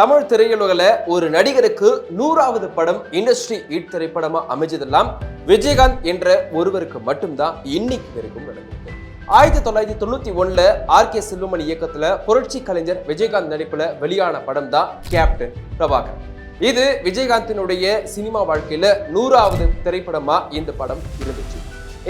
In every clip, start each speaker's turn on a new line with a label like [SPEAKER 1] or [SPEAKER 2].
[SPEAKER 1] தமிழ் திரையுலகில் ஒரு நடிகருக்கு நூறாவது படம் இண்டஸ்ட்ரி ஹிட் திரைப்படமா அமைஞ்சதெல்லாம் விஜயகாந்த் என்ற ஒருவருக்கு மட்டும்தான் இன்னைக்கு வரைக்கும் நடந்திருக்கு. ஆயிரத்தி தொள்ளாயிரத்தி தொண்ணூத்தி ஒண்ணுல ஆர் கே செல்வமணி இயக்கத்துல புரட்சி கலைஞர் விஜயகாந்த் நடிப்புல வெளியான படம் தான் கேப்டன் பிரபாகர். இது விஜயகாந்தினுடைய சினிமா வாழ்க்கையில நூறாவது திரைப்படமா இந்த படம் இருந்துச்சு.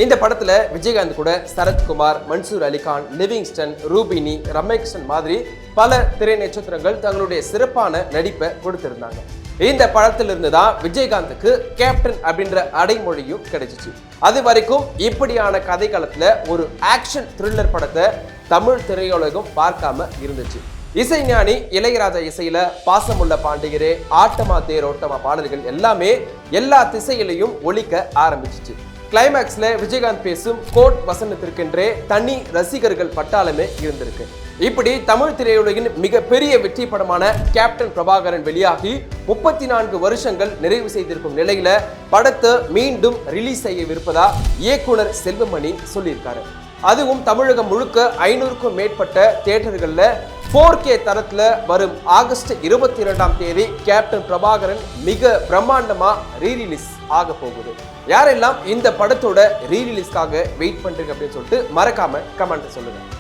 [SPEAKER 1] இந்த படத்தில் விஜயகாந்த் கூட சரத்குமார் மன்சூர் அலிகான் லிவிங்ஸ்டன் ரூபினி ரமேகிருஷ்ணன் மாதிரி பல திரை நட்சத்திரங்கள் தங்களுடைய சிறப்பான நடிப்பை கொடுத்திருந்தாங்க. இந்த படத்திலிருந்து தான் விஜயகாந்துக்கு கேப்டன் அப்படின்ற அடைமொழியும் கிடைச்சிச்சு. அது வரைக்கும் இப்படியான கதைக்களத்துல ஒரு ஆக்ஷன் த்ரில்லர் படத்தை தமிழ் திரையுலகம் பார்க்காம இருந்துச்சு. இசைஞானி இளையராஜா இசையில பாசமுள்ள பாண்டிகரே ஆட்டமா தேரோட்டமா பாடல்கள் எல்லாமே எல்லா திசையிலையும் ஒழிக்க ஆரம்பிச்சிச்சு. கிளைமேக்ஸ்ல விஜயகாந்த் பேசும் கோட் வசனத்திற்கென்றே தனி ரசிகர்கள் பட்டாளமே இருந்திருக்கு. இப்படி தமிழ் திரையுலகின் மிகப்பெரிய வெற்றி படமான கேப்டன் பிரபாகரன் வெளியாகி முப்பத்தி நான்கு வருஷங்கள் நிறைவு செய்திருக்கும் நிலையில படத்தை மீண்டும் ரிலீஸ் செய்யவிருப்பதா இயக்குனர் செல்வமணி சொல்லியிருக்காரு. அதுவும் தமிழகம் முழுக்க ஐநூறுக்கும் மேற்பட்ட தேட்டர்களில் ஃபோர் கே தரத்தில் வரும் ஆகஸ்ட் இருபத்தி இரண்டாம் தேதி கேப்டன் பிரபாகரன் மிக பிரம்மாண்டமாக ரீரிலீஸ் ஆக போகுது. யாரெல்லாம் இந்த படத்தோட ரீரிலீஸ்க்காக வெயிட் பண்ணுறீங்க அப்படின்னு சொல்லிட்டு மறக்காமல் கமெண்ட் சொல்லுங்கள்